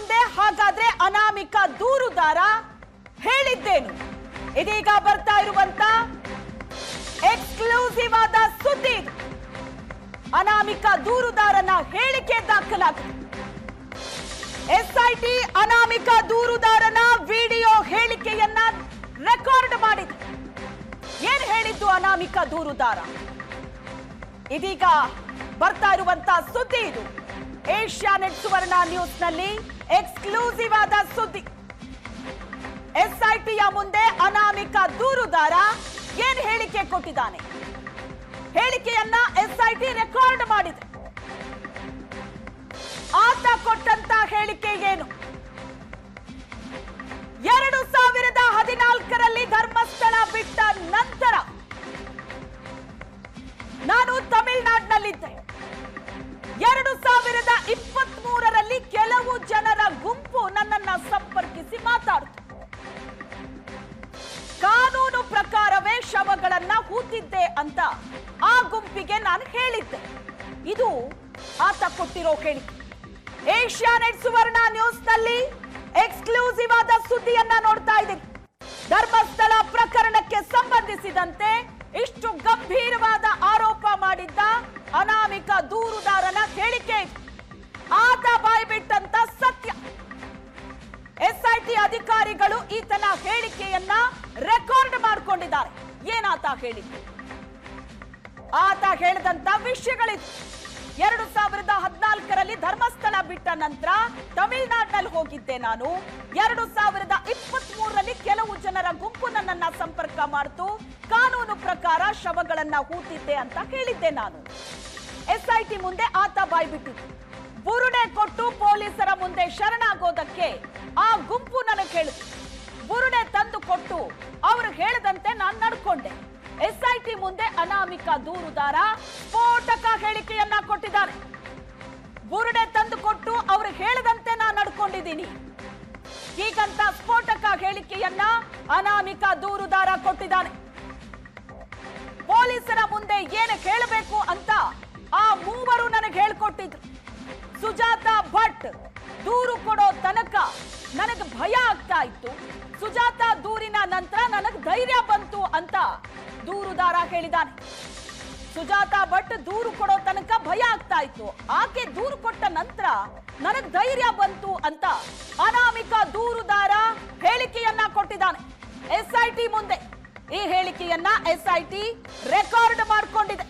ಮುಂದೆ ಹಾಗಾದ್ರೆ ಅನಾಮಿಕ ದೂರುದಾರ ಹೇಳಿದ್ದೇನು. ಇದೀಗ ಬರ್ತಾ ಇರುವಂತ ಎಕ್ಸ್ಕ್ಲೂಸಿವ್ ಆದ ಸುದ್ದಿ ಅನಾಮಿಕ ದೂರುದಾರನ ಹೇಳಿಕೆ ದಾಖಲಾಗಿದೆ. ಎಸ್ಐಟಿ ಅನಾಮಿಕ ದೂರುದಾರನ ವಿಡಿಯೋ ಹೇಳಿಕೆಯನ್ನ ರೆಕಾರ್ಡ್ ಮಾಡಿದೆ. ಏನ್ ಹೇಳಿದ್ದು ಅನಾಮಿಕ ದೂರುದಾರ? ಇದೀಗ ಬರ್ತಾ ಇರುವಂತ ಸುದ್ದಿ ಇದು ಏಷ್ಯಾನೆಟ್ ಸುವರ್ಣ ನ್ಯೂಸ್ನಲ್ಲಿ ಎಕ್ಸ್ಕ್ಲೂಸಿವ್ ಆದ ಸುದ್ದಿ. ಎಸ್ಐಟಿಯ ಮುಂದೆ ಅನಾಮಿಕ ದೂರುದಾರ ಏನ್ ಹೇಳಿಕೆ ಕೊಟ್ಟಿದ್ದಾನೆ? ಹೇಳಿಕೆಯನ್ನ ಎಸ್ಐಟಿ ರೆಕಾರ್ಡ್ ಮಾಡಿದೆ. ಆತ ಕೊಟ್ಟಂತ ಹೇಳಿಕೆ ಏನು? ಎರಡು ಸಾವಿರದ ಹದಿನಾಲ್ಕರಲ್ಲಿ ಧರ್ಮಸ್ಥಳ ಬಿಟ್ಟ ನಂತರ ನಾನು ತಮಿಳುನಾಡಿನಲ್ಲಿದ್ದೆ. ಎರಡು ಸಾವಿರದ ಇಪ್ಪತ್ತ್ ಮೂರರಲ್ಲಿ ಕೆಲವು ಜನರ ಗುಂಪು ನನ್ನನ್ನ ಸಂಪರ್ಕಿಸಿ ಮಾತಾಡಿತು. ಕಾನೂನು ಪ್ರಕಾರವೇ ಶವಗಳನ್ನ ಹೂತಿದ್ದೆ ಅಂತ ಆ ಗುಂಪಿಗೆ ನಾನು ಹೇಳಿದ್ದೆ. ಇದು ಆತ ಕೊಟ್ಟಿರೋ ಹೇಳಿಕೆ ಏಷ್ಯಾನೆಟ್ ಸುವರ್ಣ ನ್ಯೂಸ್ನಲ್ಲಿ ಎಕ್ಸ್ಕ್ಲೂಸಿವ್ ಆದ ಸುದ್ದಿಯನ್ನ ನೋಡ್ತಾ ಇದ್ದೀವಿ ಧರ್ಮಸ್ಥಳ ಪ್ರಕರಣಕ್ಕೆ ಸಂಬಂಧಿಸಿದಂತೆ ಇಷ್ಟು ಗಂಭೀರವಾದ ಅನಾಮಿಕ ದೂರುದಾರನ ಹೇಳಿಕೆ. ಆತ ಬಾಯ್ಬಿಟ್ಟಂತ ಸತ್ಯ. ಎಸ್ಐಟಿ ಅಧಿಕಾರಿಗಳು ಈತನ ಹೇಳಿಕೆಯನ್ನ ರೆಕಾರ್ಡ್ ಮಾಡಿಕೊಂಡಿದ್ದಾರೆ. ಏನಾತ ಹೇಳಿಕೆ? ಆತ ಹೇಳಿದಂತ ವಿಷಯಗಳಿತ್ತು ಎರಡು ಸಾವಿರದ ಹದಿನಾಲ್ಕರಲ್ಲಿ ಧರ್ಮಸ್ಥಳ ಬಿಟ್ಟ ನಂತರ ತಮಿಳುನಾಡಿನಲ್ಲಿ ಹೋಗಿದ್ದೆ ನಾನು. ಎರಡು ಸಾವಿರದ ಇಪ್ಪತ್ತ್ ಮೂರರಲ್ಲಿ ಕೆಲವು ಜನರ ಗುಂಪು ನನ್ನನ್ನ ಸಂಪರ್ಕ ಮಾಡಿತು. ಕಾನೂನು ಪ್ರಕಾರ ಶವಗಳನ್ನ ಹೂತಿದ್ದೆ ಅಂತ ಹೇಳಿದ್ದೆ ನಾನು. ಎಸ್ಐಟಿ ಮುಂದೆ ಆತ ಬಾಯ್ಬಿಟ್ಟಿದ್ದು. ಬುರುಡೆ ಕೊಟ್ಟು ಪೊಲೀಸರ ಮುಂದೆ ಶರಣಾಗೋದಕ್ಕೆ ಆ ಗುಂಪು ನನಗೆ ಹೇಳಿತು ಬುರುಡೆ ತಂದು ಕೊಟ್ಟು ಅವರು ಹೇಳದಂತೆ ನಾನು ನಡ್ಕೊಂಡೆ. ಎಸ್ಐಟಿ ಮುಂದೆ ಅನಾಮಿಕ ದೂರುದಾರ ಸ್ಫೋಟಕ ಹೇಳಿಕೆಯನ್ನ ಕೊಟ್ಟಿದ್ದಾರೆ. ಬುರುಡೆ ತಂದು ಕೊಟ್ಟು ಅವರು ಹೇಳದಂತೆ ನಾನು ನಡ್ಕೊಂಡಿದ್ದೀನಿ. ಹೀಗಂತ ಸ್ಫೋಟಕ ಹೇಳಿಕೆಯನ್ನ ಅನಾಮಿಕ ದೂರುದಾರ ಕೊಟ್ಟಿದ್ದಾನೆ ಪೊಲೀಸರ ಮುಂದೆ ಏನು ಹೇಳಬೇಕು ಅಂತ ನನಗೆ ಹೇಳ್ಕೊಟ್ಟಿದ್ರು ಸುಜಾತ ಭಟ್ ದೂರು ಕೊಡೋ ತನಕ ನನಗೆ ಭಯ ಆಗ್ತಾ ಇತ್ತು. ಸುಜಾತ ದೂರಿನ ನಂತರ ನನಗೆ ಧೈರ್ಯ ಬಂತು ಅಂತ ದೂರುದಾರ ಹೇಳಿದಾನೆ. ಸುಜಾತ ಭಟ್ ದೂರು ಕೊಡೋ ತನಕ ಭಯ ಆಗ್ತಾ ಇತ್ತು. ಆಕೆ ದೂರು ಕೊಟ್ಟ ನಂತರ ನನಗ್ ಧೈರ್ಯ ಬಂತು ಅಂತ ಅನಾಮಿಕ ದೂರುದಾರ ಹೇಳಿಕೆಯನ್ನ ಕೊಟ್ಟಿದ್ದಾನೆ ಎಸ್ಐಟಿ ಮುಂದೆ ಈ ಹೇಳಿಕೆಯನ್ನ ಎಸ್ಐಟಿ ರೆಕಾರ್ಡ್ ಮಾಡಿಕೊಂಡಿದೆ.